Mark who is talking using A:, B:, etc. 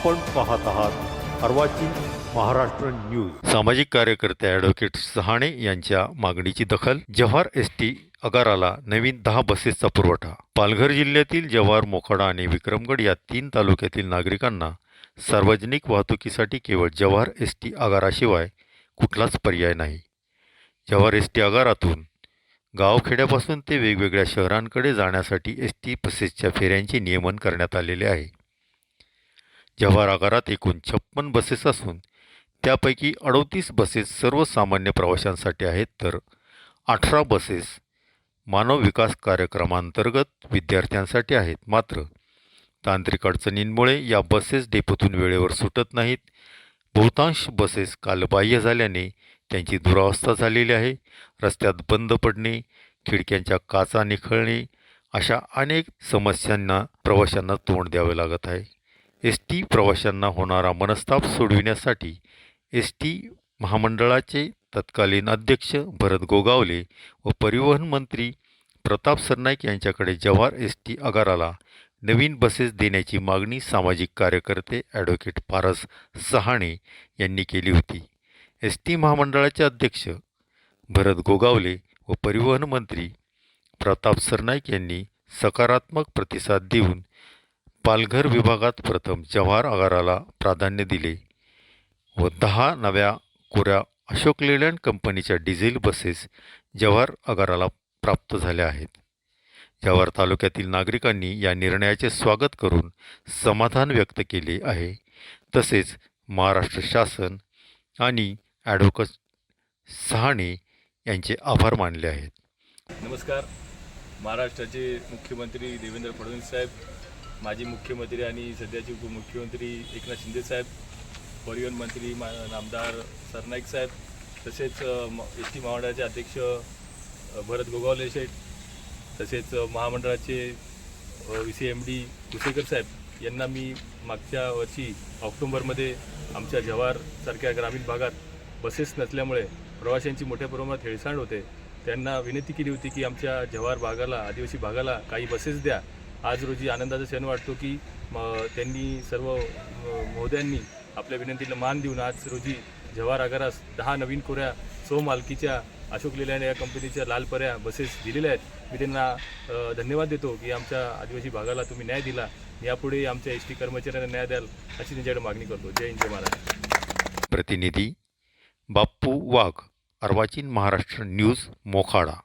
A: आपण पाहत आहात अर्वाचीन महाराष्ट्र न्यूज. सामाजिक कार्यकर्ते ॲडव्होकेट सहाणे यांच्या मागणीची दखल जव्हार एस टी आगाराला नवीन दहा बसेसचा पुरवठा. पालघर जिल्ह्यातील जव्हार मोखाडा आणि विक्रमगड या तीन तालुक्यातील नागरिकांना सार्वजनिक वाहतुकीसाठी केवळ जव्हार एस टी आगाराशिवाय कुठलाच पर्याय नाही. जव्हार एस टी आगारातून गावखेड्यापासून ते वेगवेगळ्या शहरांकडे जाण्यासाठी एस टी बसेसच्या फेऱ्यांचे नियमन करण्यात आलेले आहे. जव्हार आगारात एकूण छप्पन बसेस असून त्यापैकी अडोतीस बसेस सर्वसामान्य प्रवाशांसाठी आहेत तर अठरा बसेस मानव विकास कार्यक्रमांतर्गत विद्यार्थ्यांसाठी आहेत. मात्र तांत्रिक अडचणींमुळे या बसेस डेपोतून वेळेवर सुटत नाहीत. बहुतांश बसेस कालबाह्य झाल्याने त्यांची दुरावस्था झालेली आहे. रस्त्यात बंद पडणे खिडक्यांच्या काचा निखळणे अशा अनेक समस्यांना प्रवाशांना तोंड द्यावे लागत आहे. एस टी प्रवाशांना होणारा मनस्ताप सोडविण्यासाठी एस टी महामंडळाचे तत्कालीन अध्यक्ष भरत गोगावले व परिवहन मंत्री प्रताप सरनाईक यांच्याकडे जव्हार एस टी आगाराला नवीन बसेस देण्याची मागणी सामाजिक कार्यकर्ते ॲडव्होकेट पारस सहाणे यांनी केली होती. एस टी महामंडळाचे अध्यक्ष भरत गोगावले व परिवहन मंत्री प्रताप सरनाईक यांनी सकारात्मक प्रतिसाद देऊन पालघर विभागात प्रथम जव्हार आगाराला प्राधान्य दिले व दहा नव्या कोऱ्या अशोक लेलँड कंपनीच्या डिझेल बसेस जव्हार आगाराला प्राप्त झाल्या आहेत. जव्हार तालुक्यातील नागरिकांनी या निर्णयाचे स्वागत करून समाधान व्यक्त केले आहे. तसेच महाराष्ट्र शासन आणि ॲडव्होकेट सहाणे यांचे आभार मानले आहेत.
B: नमस्कार. महाराष्ट्राचे मुख्यमंत्री देवेंद्र फडणवीस साहेब माजी मुख्यमंत्री आणि सध्याचे उपमुख्यमंत्री एकनाथ शिंदे साहेब परिवहन मंत्री मा नामदार सरनाईक साहेब तसेच एस टी महामंडळाचे अध्यक्ष भरत गोगावले शेठ तसेच महामंडळाचे V C M D Kusekar साहेब यांना मी मागच्या वर्षी ऑक्टोंबरमध्ये आमच्या जव्हारसारख्या ग्रामीण भागात बसेस नसल्यामुळे प्रवाशांची मोठ्या प्रमाणात हेळसांड होते. त्यांना विनंती केली होती की आमच्या जव्हार भागाला आदिवासी भागाला काही बसेस द्या. आज रोजी आनंदाचा क्षण वाटतो की त्यांनी सर्व महोदयांनी आपल्या विनंतीला मान देऊन आज रोजी जव्हार आगारास दहा नवीन कोऱ्या स्वमालकीच्या अशोक लेलँड या कंपनीच्या लाल पऱ्या बसेस दिलेल्या आहेत. मी त्यांना धन्यवाद देतो की आमच्या आदिवासी भागाला तुम्ही न्याय दिला. यापुढे आमच्या एस टी कर्मचाऱ्यांना न्याय द्याल अशी त्यांच्याकडे मागणी करतो. जय हिंद जय महाराज
A: प्रतिनिधी बाप्पू वाघ अर्वाचीन महाराष्ट्र न्यूज मोखाडा.